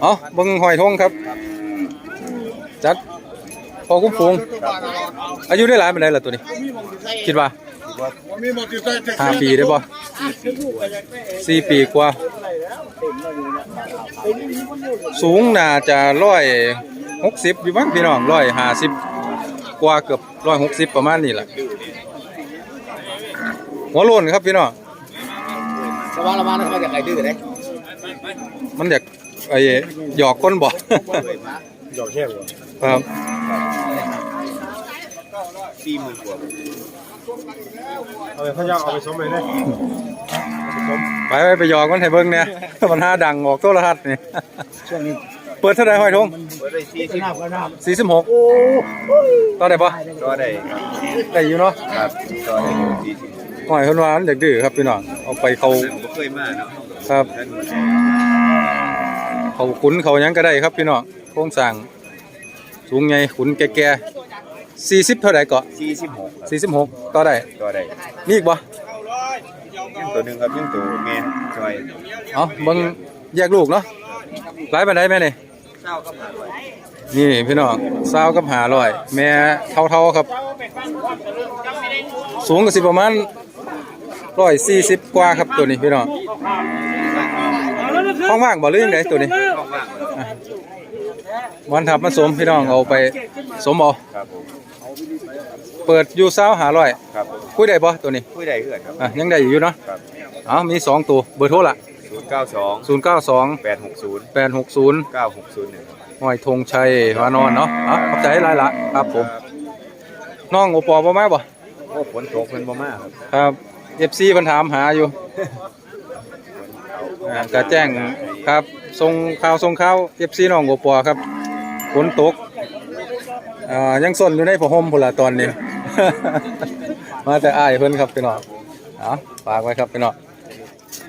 เอาเบิ่งหอยทงครับ จัดพอคุ้มฟูงอายุได้หลายปานใดล่ะตัวนี้ คิดว่าห้าปีได้บ่สี่ปีกว่า สูงน่าจะร้อยหกสิบอยู่บ้างพี่น้องร้อยห้าสิบกว่าเกือบร้อยหกสิบประมาณนี้แหละหัวโลนครับพี่น้องระวังระวังนะเขาจะใครดื้อเลยมันอยาก ไอ้หยอกก้นบ่หยอกแค่หัวครับสี่หมื่นกว่าเอาไปพยายามเอาไปสมเลยนะไปไปไปหยอกมันให้เบิ่งเนี่ยมันหาดังออกโทรทัศน์นี่ช่วงนี้เปิดเท่าไหร่ห้อยทงเปิดได้สี่สิบสี่สิบหกต่อได้ปะก็ได้ได้อยู่เนาะครับก็ได้สี่สิบห้อยคนว่ามันอยากดื้อครับพี่น้องเอาไปเขาผมก็เคยมาเนาะครับ เขาขุนเขาหยังก็ได้ครับพี่น้องโครงสร้างสูงใหญ่ขุนแก่ๆสี่สิบเท่าไหร่เกาะสี่สิบหกสี่สิบหกต่อได้ก็ได้มีอีกบ่ยังตัวหนึ่งครับยังตัวแม่ช่วยเอาเบิ่งแยกลูกเนาะหลายปานใดแม่นี่เศร้าก็ผ่านไปนี่พี่น้องสาวกับหาร้อย แม่เท่าๆครับ สูงก็สิประมาณร้อยสี่สิบกว่าครับตัวนี้พี่น้องห้องว่างบ่หรือยังไงตัวนี้ว่างๆเลย วันทับมาสมพี่น้องเอาไปสมเอาครับผมเปิดอยู่สาวหาร้อยครับผมคุยได้บ่ตัวนี้คุยได้เพื่อนครับ อะยังได้อยู่เนาะครับ เอามีสองตัวเบอร์โทรละศูนย์เก้าสองศูนย์เก้าสองแปดหกศูนย์แปดหกศูนย์เก้าหกศูนย์หนึ่งหอยธงชัยวานอนเนาะเอาขอบใจหลายละครับผมน้องโอปอบ่มาบ่โอ้ฝนตกเพิ่นบ่มาครับครับเอฟซีเพิ่นถามหาอยู่อ่าก็แจ้งครับส่งข่าวส่งข่าวเอฟซีน้องโอปอครับ ฝนตกอ่ายังสนอยู่ในผ้าห่มพุ่นละตอนนี้ มาแต่อ้ายเพิ่นครับพี่น้องเอาฝากไว้ครับพี่น้อง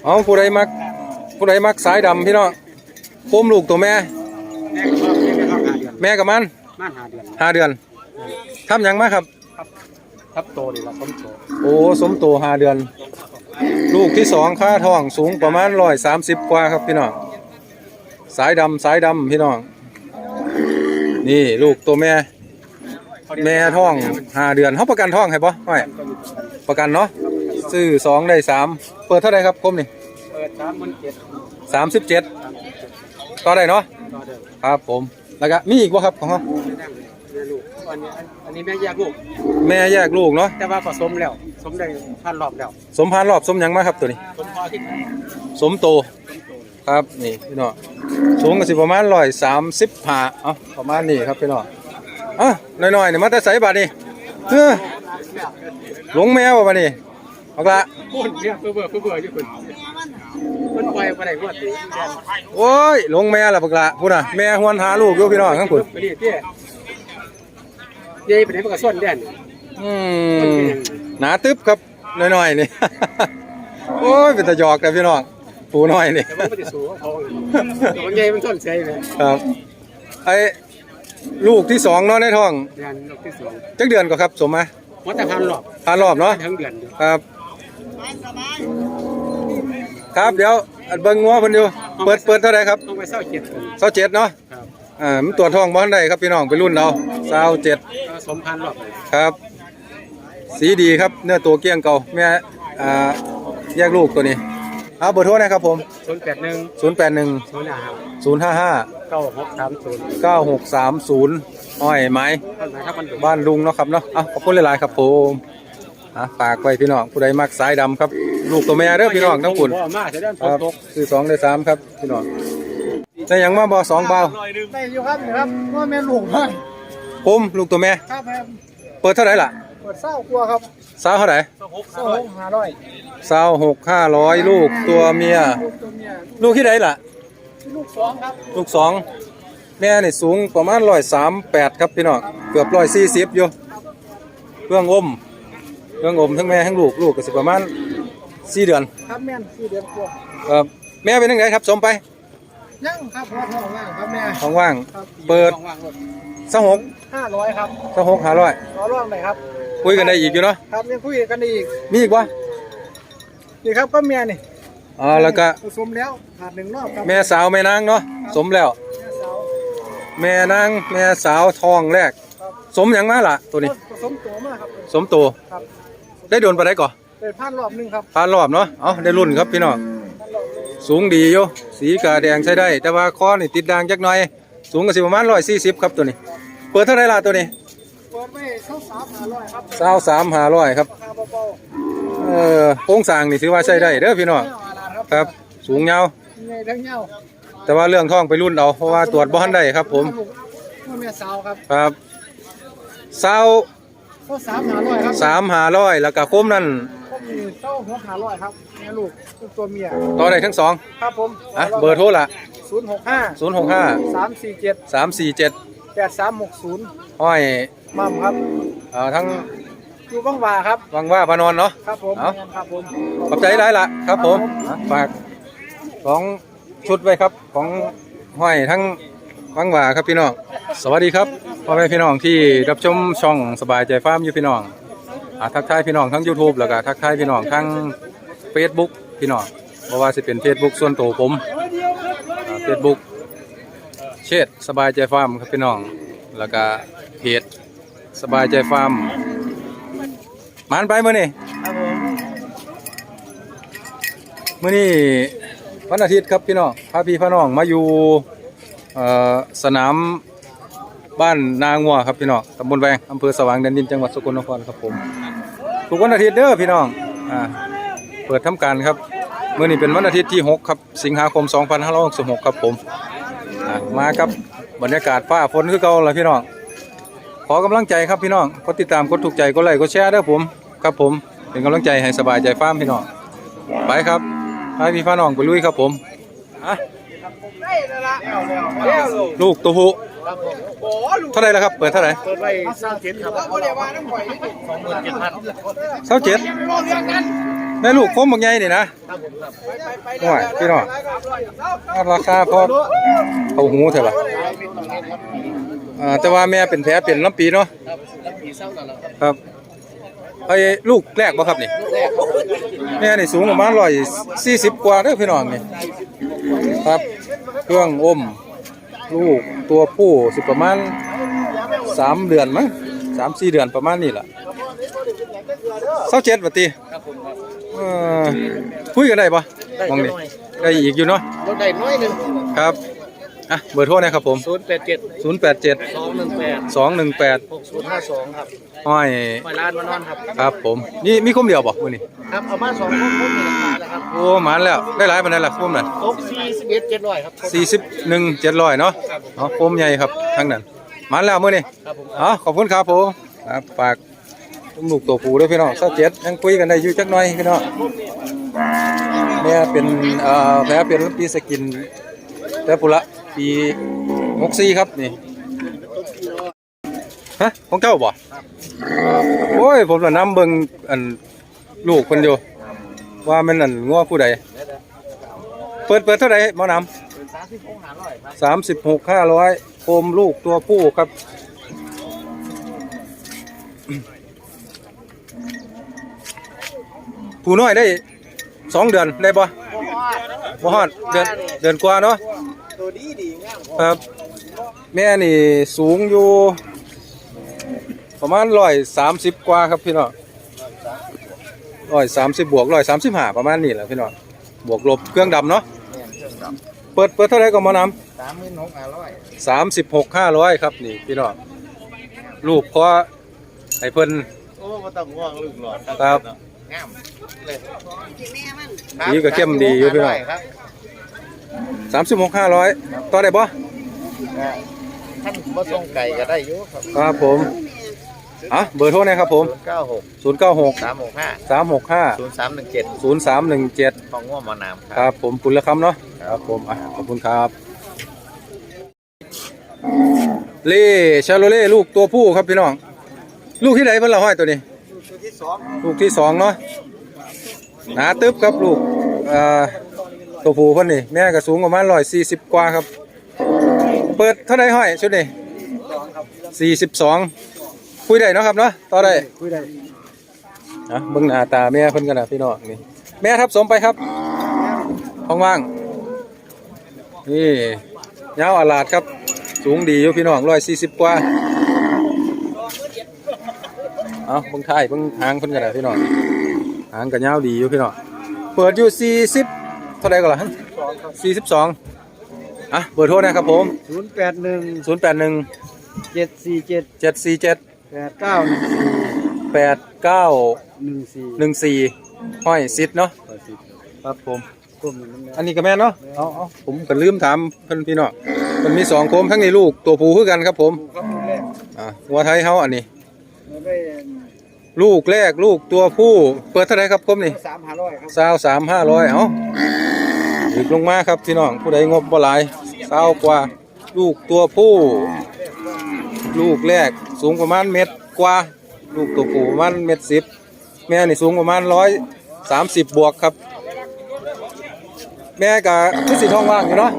เอาผู้ใดมักผู้ใดมักสายดำพี่น้องโคมลูกตัวแม่ แม่กับมันม่านหาเดือนห้าเดือนทำหยังมาครับ ทับโตดีละสมโตโอ้สมโตห้าเดือน ลูกที่สองค่าท้องสูงประมาณร้อยสามสิบกว่าครับพี่น้องสายดำสายดำพี่น้อง นี่ลูกตัวแม่ แม่ท้องห้าเดือนเขาประกันท้องให้ปะไม่ประกันเนาะซื้อสองได้สามเปิดเท่าไหรครับคมนี่เปิดสามหมื่นเจ็ดสามสิบเจ็ดต่อได้เนาะต่อเดิมครับผมแล้วก็มีอีกบ่ครับของเขาแม่ลูกอันนี้อันนี้แม่แยกลูก แม่แยกลูกเนาะแต่ว่าผสมแล้ว สมได้พันรอบแล้ว สมพานรอบสมหยังมาครับตัวนี้ สมพอที่สมโต ครับนี่พี่น้องสูงก็สิประมาณร้อยสามสิบห้าเอาประมาณนี้ครับพี่น้องอะน้อยๆนี่มาแต่ใส่บาทนี่เฮ้อหลงแมวบ่นี่เอาละพูดเนี่ยเพื่อเบื่อเพื่อเบื่ออยู่คุณมันปล่อยไปไหนก็ตีโอ้ยหลงแม่ละบักละพูดน่ะแม่หวนหาลูกอยู่พี่น้องทั้งคุณไปดิเจ้ยัยไปไหนมันก็ส้นเด่นอืมหนาตึ๊บครับน้อยๆนี่โอ้ยเป็นตะหยอกแต่พี่น้อง ปูน้อยนี่ แต่ว่ามันจะสูงเขาตัวใหญ่มันส้นเฉยเลยครับ ไอ้ลูกที่สองเนาะในท้องงานลูกที่สองจักเดือนก็ครับ สมมาวัดแต่พันรอบผ่านรอบเนาะ ทั้งเดือนอยู่ครับ ครับเดี๋ยวอัดเบิ้งงัวเพิ่นอยู่ เปิดเปิดเท่าไหร่ครับต้องไปเศร้าเจ็ดคนเศร้าเจ็ดเนาะครับอ่ามันตรวจท้องบ่ทันได้ครับพี่น้องไปรุ่นเราเศร้าเจ็ด ก็สมพันรอบเลยครับ สีดีครับเนื้อตัวเกลี้ยงเก่าแม่อ่าแยกลูกตัวนี้ เอาเบอร์โทรนะครับผม ศูนย์แปดหนึ่ง081 ศูนย์ห้าห้า055 เก้าหกสามศูนย์9630 อ้อยไม้ท่านไหนครับมันดูบ้านลุงเนาะครับเนาะอะขอบคุณหลาย ๆ ครับผมอะฝากไว้พี่น้อง ผู้ใดมักสายดำครับ ลูกตัวแม่เด้อพี่น้องทั้งคุณพ่อมาจะได้ฝคนรับตกคือสองได้สามครับพี่น้องได้หยังมาบ่สองเบาได้อยู่ครับครับว่าแม่หลวงพ่อผมลูกตัวแม่ ครับครับเปิดเท่าไหร่ล่ะ เปิดเศร้ากลัวครับ สาวเท่าไหร่เศร้าหกห้าร้อยสาวหกห้าร้อยลูกตัวเมีย ลูกตัวเมียลูกที่ไหนล่ะ ลูกสองครับลูกสองแม่นี่สูงประมาณร้อยสามแปดครับพี่น้องเกือบร้อยสี่สิบอยู่เครื่องอมเครื่องอมทั้งแม่ทั้งลูกลูกก็สิประมาณสี่เดือนครับแม่นสี่เดือนกว่าครับแม่เป็นยังไงครับสมไปยังครับพ่อท้องว่างครับแม่ท้องว่าง ครับเปิดท้องว่างรถสหกห้าร้อยครับสหกห้าร้อยรอร่องหน่อยครับ คุยกันได้อีกอยู่เนาะครับยังคุยกันอีกมีอีกวะนี่ครับก็เมียนี่อ๋อแล้วก็ผสมแล้วขาดหนึ่งรอบครับแม่สาวแม่นางเนาะสมแล้ว แม่สาวแม่นางแม่สาวทองแรก สมหยังมาล่ะ ตัวนี้ผสมตัวมากครับสมตัวครับ ได้โดนไปได้ก่อนเป็นพันรอบหนึงครับผ่านรอบเนาะเอาได้รุ่นครับพี่น้องสูงดีอยู่สีกาแดงใช้ได้ แต่ว่าคอนี่ติดด่างจักหน่อย สูงก็สิประมาณ140ครับตัวนี้ เปิดเท่าไหร่ล่ะตัวนี้ เปิดไม่เข้าสามหาร้อยครับสาวสามหาร้อยครับ ราคาเบาเออโครงสร้างนี่ถือว่าใช้ได้เด้อพี่น้องๆไม่เอาอะไรครับครับ สูงยาวยังไงทั้งเงาแต่ว่าเรื่องท้องไปรุ่นเอา เพราะว่าตรวจบ่ทันได้ครับ ผมลูกแม่สาวครับครับสาวเข้าสามหาร้อยครับสามหาร้อยแล้วก็โคมนั่นก็มีเต้าหัวหาร้อยครับแม่ลูกลูกตัวเมียต่อได้ทั้งสองครับผมอะเบอร์โทรละศูนย์หกห้าศูนย์หกห้าสามสี่เจ็ดสามสี่เจ็ดแปดสามหกศูนย์ห้อย มัมครับเอ่อทั้งอยู่บ้างว่าครับ วังว่าพานอนเนาะ ครับผมเอาครับผม ขอบใจหลายละครับผมอะฝากสองชุดไว้ครับของห้อยทั้งวังว่าครับพี่น้องสวัสดีครับพ่อแม่พี่น้องที่รับชมช่องสบายใจฟาร์มอยู่พี่น้องอะทักทายพี่น้องทั้ง YouTube แล้วก็ทักทายพี่น้องทั้ง Facebook พี่น้องเพราะว่าสิเป็น Facebook ส่วนตัวผมเฟซบุ๊กเชษฐ์สบายใจฟาร์มครับพี่น้องแล้วก็เพจ สบายใจฟาร์มมานไปมื้อนี่ครับผมมื้อนี้วันอาทิตย์ครับพี่น้องพาพี่พาน้องมาอยู่สนามบ้านนางัวครับพี่น้องตำบลแวงอำเภอสว่างแดนดินจังหวัดสกลนครครับผมทุกวันอาทิตย์เด้อพี่น้องอ่าเปิดทำการครับเมื้อนี้เป็นวันอาทิตย์ที่ 6 ครับสิงหาคม 2566 ครับผมอ่ามากับบรรยากาศฟ้าฝนคือเก่าล่ะพี่น้อง ขอกำลังใจครับพี่น้องกดติดตามกดถูกใจกดไลค์กดแชร์เด้อผมครับผมเป็นกำลังใจให้สบายใจฟ้ามพี่น้องไปครับพาพี่พาน้องไปลุยครับผมอะได้แล้วลูกตัวผู้เท่าไรแล้วครับ เปิดเท่าไรเปิดไว้สางเจ็ดครับเขาเรียกว่าน้ำข่อยนี่สองหมื่นเจ็ดพันเท่าเจ็ดไม่บอกเรื่องนั้นแม่ลูกคมบางใหญ่นี่นะครับผมครับไปไปโอ้ยพี่น้องราคาพอเอาหูเท่าไหร่ อ่าแต่ว่าแม่เป็นแผลเป็นลำปีเนาะครับแล้วผีเศร้าหน่อยครับครับไอ้ลูกแรกบ่ครับนี่แรกครับแม่นี่สูงประมาณร้อยสี่สิบกว่าเด้อพี่น้องนี่ครับเครื่องอม ลูกตัวผู้สิประมาณสามเดือนมั้งสามสี่เดือนประมาณนี้แหละเศร้าเจ็ดปตีครับผมครับเออคุยกันได้ปะมองนี่ได้อีกอยู่เนาะรถได้น้อยหนึ่งครับ อะเบอร์โทรนะครับผม ศูนย์แปดเจ็ด0 8 7 สองหนึ่งแปด2 1 8 หกศูนย์ห้าสองครับห้อยไปร้านมานอนครับ ครับผม นี่มีคุ้มเดียวบ่มื้อนี้ครับเอามาสองคนคนมีราคาแล้วครับโอ้หมานแล้วได้หลายปานใดล่ะคุ้มนั่นตกสี่สิบเอ็ดเจ็ดร้อยครับ41 700เนาะเนาะคุ้มใหญ่ครับทั้งนั้นหมานแล้วมื้อนี้ ครับผม อ๋อขอบคุณครับผมครับฝากลูกตัวผู้ด้วยพี่น้องเศร้าเจ็ดยังคุยกันได้อยู่จักหน่อยพี่น้องแม่เป็นเอ่อแม่เป็นปีสกินแต่ปุระ ปีหกสี่ครับนี่ฮะของเจ้าบ่โอ้ยผมละน้ำเบิงอันลูกคนเดียวว่ามันอันงัวผู้ใดเปิดเปิดเท่าไหร่หมอน้ำสามสิบหกห้าร้อยโคมลูกตัวผู้ครับผู้น้อยได้สองเดือนได้ปะบ่ฮอดเดือนเดือนกว่าเนาะ ตัวดีดีงามครับ แม่นี่สูงอยู่ ประมาณร้อยสามสิบกว่าครับพี่น้องร้อยสามสิบบวกร้อยสามสิบห้าประมาณนี้แหละพี่น้องบวกลบเครื่องดำเนาะเนี่ยเครื่องดำเปิดเปิดเท่าไหรก็หมอน้สามหมื่นหกห้าร้อยำสามสิบหกห้าร้อยครับนี่พี่น้องลูกพอไอ้เพิ่นโอ้ก็ต้องง่วงลึกหลอดครับงามเลยสีก็เข้มดีอยู่พี่น้องครับ สามสิบหกห้าร้อยต่อได้ปะท่านบ่ส่งไก่ก็ได้อยู่ครับครับผมอะเบอร์โทรนะครับผมเก้าหกศูนย์เก้าหกสามหกห้าสามหกห้าศูนย์สามหนึ่งเจ็ดศูนย์สามหนึ่งเจ็ดของง่วงมานามคครับรับผมปุณละคำเนาะครับผมอะขอบคุณครับเล่ชาโลเล่ลูกตัวผู้ครับพี่น้อง ลูกที่ไหนเพิ่นละห้อยตัวนี้ตัวที่สองลูกที่สองเนาะหนาตึ๊บครับลูกเอ่อ ตัวผู้เพิ่นนี่ แม่ก็สูงประมาณร้อยสี่สิบกว่าครับ เปิดเท่าไหรห้อยชุดนี้สี่สิบสองคุยได้เนาะครับเนาะต่อได้คุยได้นะเบิ่งหน้าตาแม่เพิ่นกันนะพี่น้องนี่ แม่ทับสมไปครับห้องว่างนี่ยาวอาลาดครับ สูงดีอยู่พี่น้องร้อยสี่สิบกว่าเอาเบิ่งท้ายเบิ่งหางเพิ่นก็ได้พี่น้องหางก็ยาวดีอยู่พี่น้องเปิดอยู่สี่สิบ เท่าไหร่ก็ล่ะสี่สิบสองอะเบอร์โทรนะครับผมศูนย์แปดหนึ่งศูนย์แปดหนึ่งเจ็ดสี่เจ็ดเจ็ดสี่เจ็ดแปดเก้าหนึ่งสี่แปดเก้าหนึ่งสี่หนึ่งสี่ห้อยซิดเนาะครับผมกลุ่มนี้มันอันนี้ก็แม่นเนาะเอาเอาผมก็ลืมถามเพิ่นพี่น้องมันมีสองโคมทั้งในลูกตัวผู้คือกันครับผมครับลูกแรกอ่าวัวไทยเฮาอันนี้เราได้ลูกแรกลูกตัวผู้ เปิดเท่าไหรครับคมนี่สามห้าร้อยครับสาวสามห้าร้อยเอา ดึกลงมาครับพี่น้องผู้ใดงบบ่หลายสาวกว่า ลูกตัวผู้ ลูกแรกสูงประมาณเม็ดกว่า ลูกตัวผู้ประมาณเม็ดสิบแม่นี่สูงประมาณร้อยสามสิบบวกครับ แม่กับคือสีทองว่างอยู่เนาะ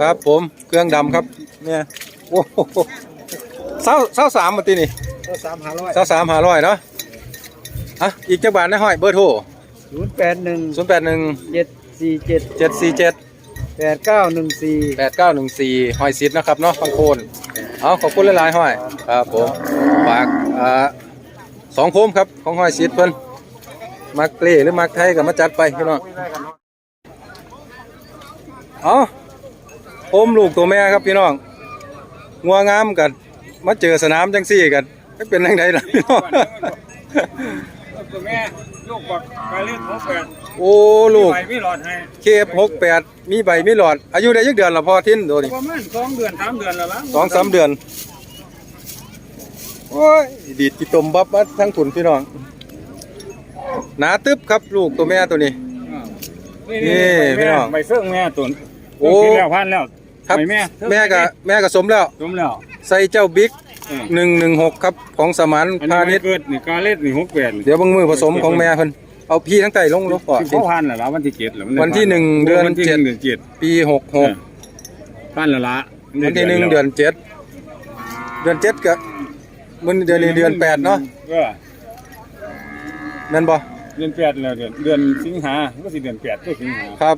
ครับผมเครื่องดำครับแม่โอ้โหเศร้าเศร้าสามมาตีนี่ก็สามห้าร้อยเศร้าสามหาร้อยเนาะอะอีกจักบาทนะห้อยเบอร์โทรศูนย์แปดหนึ่งศูนย์แปดหนึ่งเจ็ด สี่เจ็ดเจ็ดสี่เจ็ดแปดเก้าหนึ่งสี่แปดเก้าหนึ่งสี่ห้อยซิดนะครับเนาะฟังโคนเอาขอบคุณหลายๆห้อยครับผมฝากอ่าสองโคมครับของห้อยซิดเพิ่นมักเล่หรือมักไทยก็มาจัดไปพี่น้องเอาโคมลูกตัวแม่ครับพี่น้องงัวงามกัน มาเจอสนามจังซี่กันไม่เป็นยังไงล่ะพี่น้อง ตัวแม่ลูกบักไปเล่นหกแปด โอ้ลูกไปไม่หลอดให้เคฟหกแปดมีใบมีหลอด อายุได้ยักเดือนละพอทิ้นตัวนี้ประมาณสองเดือนสามเดือนแล้วล่ะสองสามเดือน โอ้ย ดีดกี่ตมบับมาทั้งถุนพี่น้อง หนาตึบครับลูกตัวแม่ตัวนี้ นี่พี่น้องใบเสื้อแม่ตุนโอ้กินแล้วพันแล้วครับ ใบแม่แม่กับแม่กับสมแล้วสมแล้วใส่เจ้าบิ๊กเออหนึ่งหนึ่งหกครับของสมานอันพานี้ณิไม่ชย์เกิดนี่กาเล็ดนี่หกแปดเดี๋ยวเบางมือผสมของแม่เพิ่น เอาพี่ทั้งไตลงลงก่อนสิบเขาพันแล้วล่ะวันที่เจ็ดแล้วมัได้วันที่หนึ่งเดือนวันที่เจ็ดหนึ่งเดือนเจ็ดปีหกหกพันแล้วล่ะวันที่หนึ่งเดือนเจ็ดเดือนเจ็ดกับมันเดือนนี้เดือนแปดเนาะเออแม่นบ่เดือนแปดแล้วเดือนเดือนสิงหาก็สิเดือนแปดก็สิงหาครับ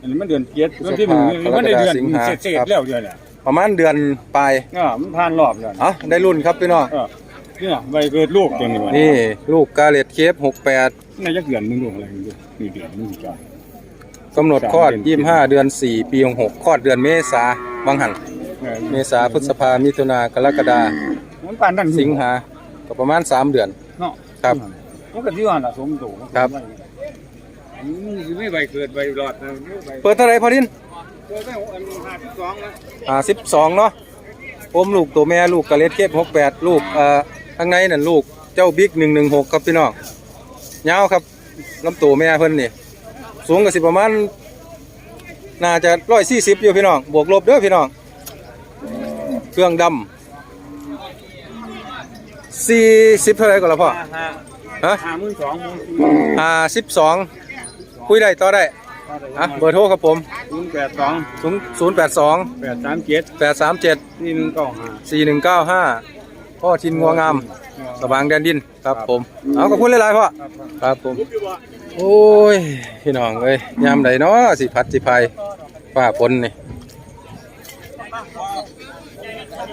อันนี้มันเดือนเจ็ดวันที่หนึ่งพฤษภามันได้เดือนสิงหาเศษครับๆแล้วเดือนเนี่ยประมาณเดือนปลายอ่ามันผ่านรอบแล้ว เอะได้รุ่นครับพี่น้องเออ เนี่ยใบเกิดลูกตัวนี้วะนี่ลูกกาเลตเคฟหกแปดในจักเดือนมึงดูอะไรมึงดูนี่เดือนมึงจ้ะกำหนดคลอดสามเดือนยี่ห้าเดือนสี่ปีหกคลอดเดือนเมษาบางหันเออเมษาพฤษภามิถุนากรกฎามันปานนั่นสิงหาก็ประมาณสามเดือนเนาะครับมันก็ที่ว่าน่ะสมตูครับอืมสิไม่ใบเกิดใบรอดนะใบเปิดเท่าไหรพอดินเกิดได้อันห้าสิบสองนะอ่าสิบสองเนาะอมลูกตัวแม่ลูกกาเลตเคฟหกแปดลูกเอ่อ ข้างในนั่นลูกเจ้าบิ๊กหนึ่งหนึ่งหกครับพี่น้องยาวครับลำตัวแม่เพิ่นนี่สูงก็สิประมาณน่าจะร้อยสี่สิบอยู่พี่น้องบวกลบเด้อพี่น้องเครื่องดำสี่สิบเท่าไหรก่อนละพ่อห้าฮะห้าหมื่นสองหมื่นอ่าสิบสองคุยได้ต่อได้อะเบอร์โทรครับผมศูนย์แปดสองศูนย์ศูนย์แปดสองแปดสามเจ็ดแปดสามเจ็ดนี่หนึ่งเก้าห้าสี่หนึ่งเก้าห้า พ่อทินงัวงามสว่างแดนดินครับผมเอาขอบคุณหลายๆพ่อครับผม โอ้ยพี่น้องเอ้ยยามใดเนาะสิพัดสิภัยฟ้าฝนนี่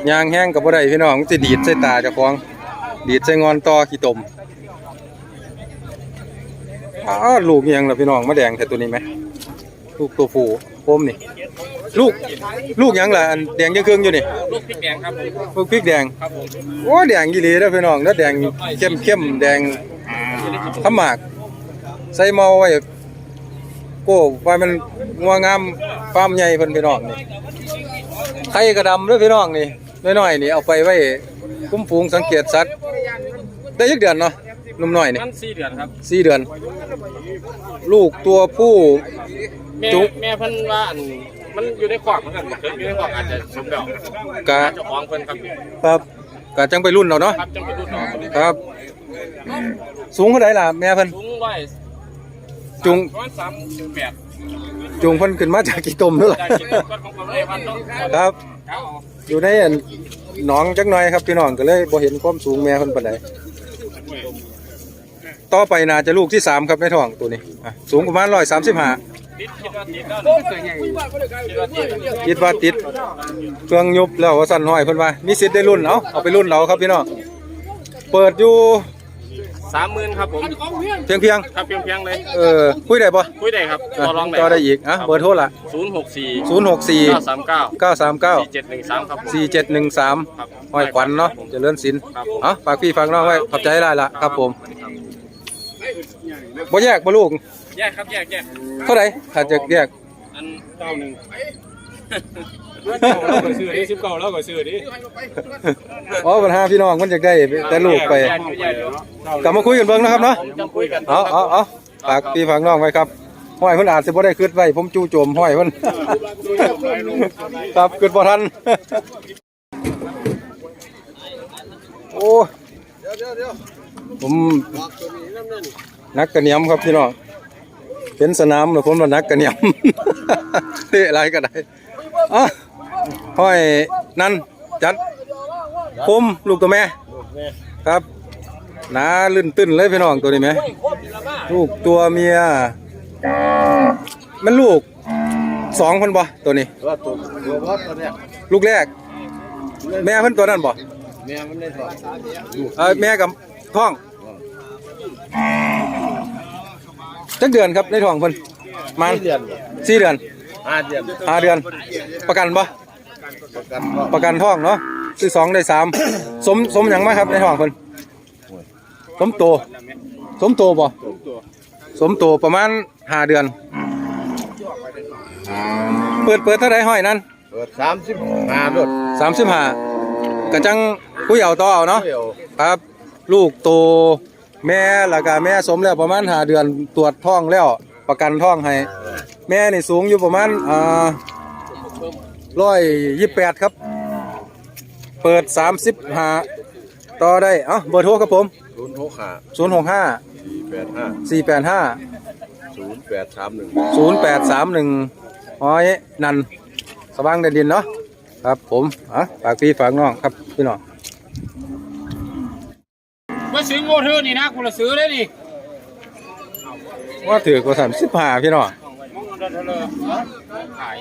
ยางแห้งกับบ่ได้พี่น้องสิดีดใส่ตาเจ้าของดีดใส่งอนต่อขี้ตมอ้าวลูกอิหยังล่ะพี่น้องมาแดงแค่ตัวนี้ไหมลูกตัวผู้โคมนี่ ลูก ลูกหยังล่ะอันแดงยังเครื่องอยู่นี่ลูกพริกแดงครับผมลูกพริกแดง ครับผมโอ้แดงยี่หลีเด้อพี่น้องแล้วแดงเข้มเข้มๆแดงขมาก ใส่เมาไว้โก้ไว้มันงัวงามฟาร์มใหญ่เพิ่นพี่น้องนี่ไข่กระดำเด้อพี่น้องนี่น้อยๆนี่เอาไปไว้คุ้มฟูงสังเกตสัตว์ได้ยักเดือนเนาะหนุ่มน้อยนี่มันสี่เดือนครับสี่เดือน ลูกตัวผู้ แม่จุ๊บแม่เพิ่นว่าอัน มันอยู่ในขวากเหมือนกันบ่เพิ่นอยู่ในขวากอาจจะสมแล้วกะเจ้าของเพิ่นครับครับกะจังไปรุ่นเอาเนาะครับจังไปดูต่อคนนี้ครับ สูงเท่าไหร่ล่ะแม่เพิ่นสูงไว้จุงประมาณสามแปดจูงเพิ่นขึ้นมาจากกี่ตมนั่นแหละได้กินต้นของกำไรพันต้องครับครับ อยู่ในอันหนองจักหน่อยครับพี่น้องก็เลยบ่เห็นความสูงแม่เพิ่นปานใดต่อไปน่าจะลูกที่สามครับในท้องตัวนี้อะสูงประมาณร้อยสามสิบห้าติด คิดว่าติดแล้วเคยใหญ่คิดว่าติดเครื่องยุบแล้วว่าสั่นห้อยเพิ่นว่ามีสิทธิ์ได้รุ่นเอาเอาไปรุ่นเราครับพี่น้องเปิดอยู่สามหมื่นครับผมเพียงเพียงครับเพียงเพียงเลยเออคุยได้ปะคุยได้ครับต่อรองได้ต่อได้อีกอะเบอร์โทรละศูนย์หกสี่ศูนย์หกสี่เก้าสามเก้าเก้าสามเก้าสี่เจ็ดหนึ่งสามครับสี่เจ็ดหนึ่งสามห้อยขวัญเนาะเจริญศิลป์ครับผมอะฝากพี่ฝากน้องไว้ขอบใจได้ละครับผมบ่แยกบ่ลูก แยกครับแยกแยกเท่าไหร่ถ้าจะแยกอันเก้าหนึ่งเราก็ซื้อดิสิบเก้าเราก็ซื้อดิอ๋อปัญหาพี่น้องมันอยากได้แต่ลูกไปแยกอยู่แยกอยู่กลับมาคุยกันเบิ่งนะครับเนาะจะคุยกันเอาเอาเอาฝากพี่ฝากน้องไว้ครับห้อยเพิ่นอาจสิบ่ได้คืดไว้ผมจู่โจมห้อยเพิ่นครับคืดบ่ทันโอ้ผมนักกระเหนียมครับพี่น้อง เป็นสนามแล้วผมว่านักกระเหนียมเตะอะไรก็ได้อะห้อยนั่นจัดผมลูกตัวแม่ครับหนาลื่นตื้นเลยพี่น้องตัวนี้ไหมลูกตัวเมียมันลูกสองคนบ่ตัวนี้ว่าตัวตัวว่าตัวเนี้ยลูกแรก แม่เพิ่นตัวนั้นบ่แม่มันได้ถอดเออแม่กับท้อง จักเดือนครับในท้องเพิ่นมันเดือนสี่เดือนห้าเดือนห้าเดือน ประกันบ่ประกันก็ประกันท้องเนาะซื้อสองได้สามสมสมหยังมาครับในท้องเพิ่นสมโต สมโตบ่สมโตประมาณห้าเดือน เปิดเปิดเท่าไรห้อยนั่นเปิดสามสิบห้าด้วยสามสิบห้ากระจังผู้เอาต่อเอาเนาะเดียวครับ ลูกโต แม่แล้วก็แม่สมแล้วประมาณห้าเดือนตรวจท้องแล้วประกันท้องให้ แม่นี่สูงอยู่ประมาณอ่าร้อยยี่แปดครับ เปิดสามสิบห้าต่อได้เอ้าเบอร์โทรครับผมศูนย์หกห้าศูนย์หกห้าสี่แปดห้าสี่แปดห้าศูนย์แปดสามหนึ่งศูนย์แปดสามหนึ่งห้อยนันสว่างแดนดินเนาะครับผมอะฝากพี่ฝากน้องครับพี่น้องมา ซื้อโง่เธอนี่นะกูละซื้อได้ดิว่าถือกว่าสามสิบห้าพี่น้องมองเดินอเลยขาย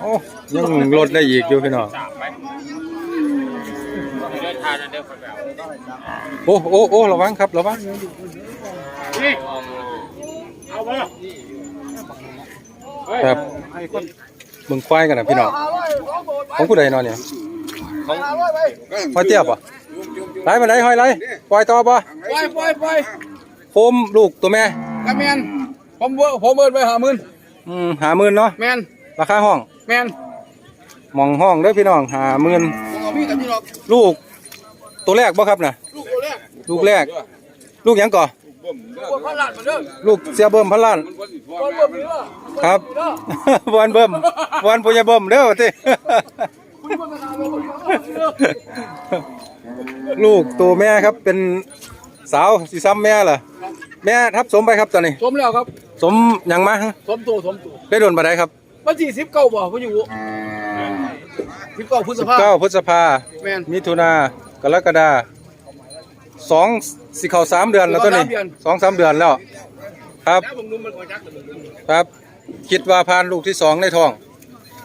โอ้ยังลดได้อีกอยู่พี่น้องโอ้โอ้โอ้ระวังครับระวังครับมึงควายกันนะพี่น้องของผู้ใดนอนเนี่ยห้อยเตี้ยป่ะ ไรมาไหนห้อยไรปล่อยต่อป่ะไปไปไปโคมลูกตัวแม่กระแมนผมเบิดผมเบิดไปหาหมื่นอืมหาหมื่นเนาะแมนราคาห้อง แมนหมองห้องเด้อพี่น้องหาหมื่นเอาพี่กับพี่หรอกลูก ตัวแรกบ่ครับน่ะ ลูกคนแรก ลูกแรกลูกหยังก่อคนพันล้านมาเด้อลูกเสียเบิ่มพันล้านคนเบิ่มนี่เด้อครับวันเบิ่มวันปุญญเบิ่มเด้อติ ลูกตัวแม่ครับเป็นสาวสีซ้ำแม่เหรอแม่ทับสมไปครับตอนนี้ สมแล้วครับ สมหยังมาฮะสมตัวสมตัวได้โดนมาได้ครับวันที่สิบเก้าบ่พ่ออยู่สิบเก้าพฤษภา9พฤษภาแมน มิถุนากรกฎาสองสิเข้าสามเดือนแล้วตัวนี้สามเดือน สองสามเดือนแล้ว ครับแล้วผมนุ่มมันก็จักแต่ผมนุ่มครับ คิดว่าผ่านลูกที่สองในท้อง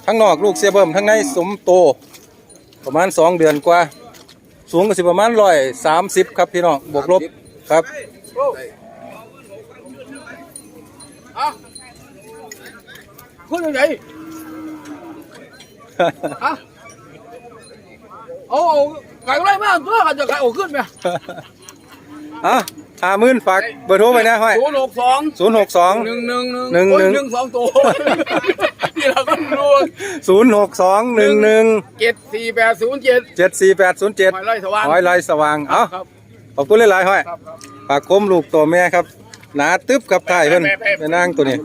ทั้งนอกลูกเสียเบิ่มทั้งในสมโต ประมาณสองเดือนกว่า สูงก็สิประมาณร้อยสามสิบครับพี่น้องบวกลบครับอะคุณยังไงอะเอาเอาไก่ไรมาตัวกันจะไก่เอาขึ้นไหมอะ ห้าหมื่นฝากเบอร์โทรไปนะห้อยศูนย์หกสองศูนย์หกสองหนึ่งหนึ่งหนึ่งหนึ่งหนึ่งสองตัวนี่เราก็รู้ศูนย์หกสองหนึ่งหนึ่งเจ็ดสี่แปดศูนย์เจ็ดเจ็ดสี่แปดศูนย์เจ็ดหอยไร่สว่างห้อยลายสว่างเอ้าครับขอบคุณหลายๆห้อยครับครับฝากคมลูกตัวแม่ครับหนาตึ๊บกับถ่ายเพิ่นแม่นางตัวนี้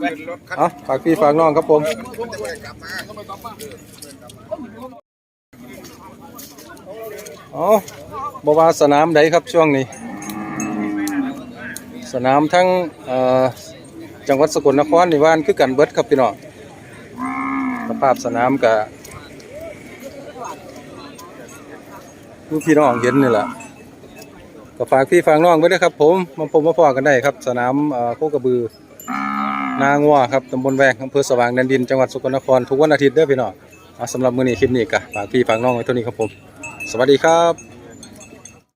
เอ้าฝากพี่ฝากน้องครับผมอ๋อบว่าสนามใดครับช่วงนี้ สนามทั้งจังหวัดสกลนครในี่ว่านคือกันเบิดครับพี่น้องสภาพสนามกับพี่น้องเห็นนี่แหละก็ฝากพี่ฝากน้องไว้ด้วยครับผมมาพบมาพอกันได้ครับ สนามโคกระบือ นางัวครับตำบลแวงอำเภอสว่างแดนดินจังหวัดสกลนครทุกวันอาทิตย์เด้อพี่น้องเอาสำหรับมื้อนี้คลิปนี้ก็ฝากพี่ฝากน้องไว้เท่านี้ครับผม สวัสดีครับ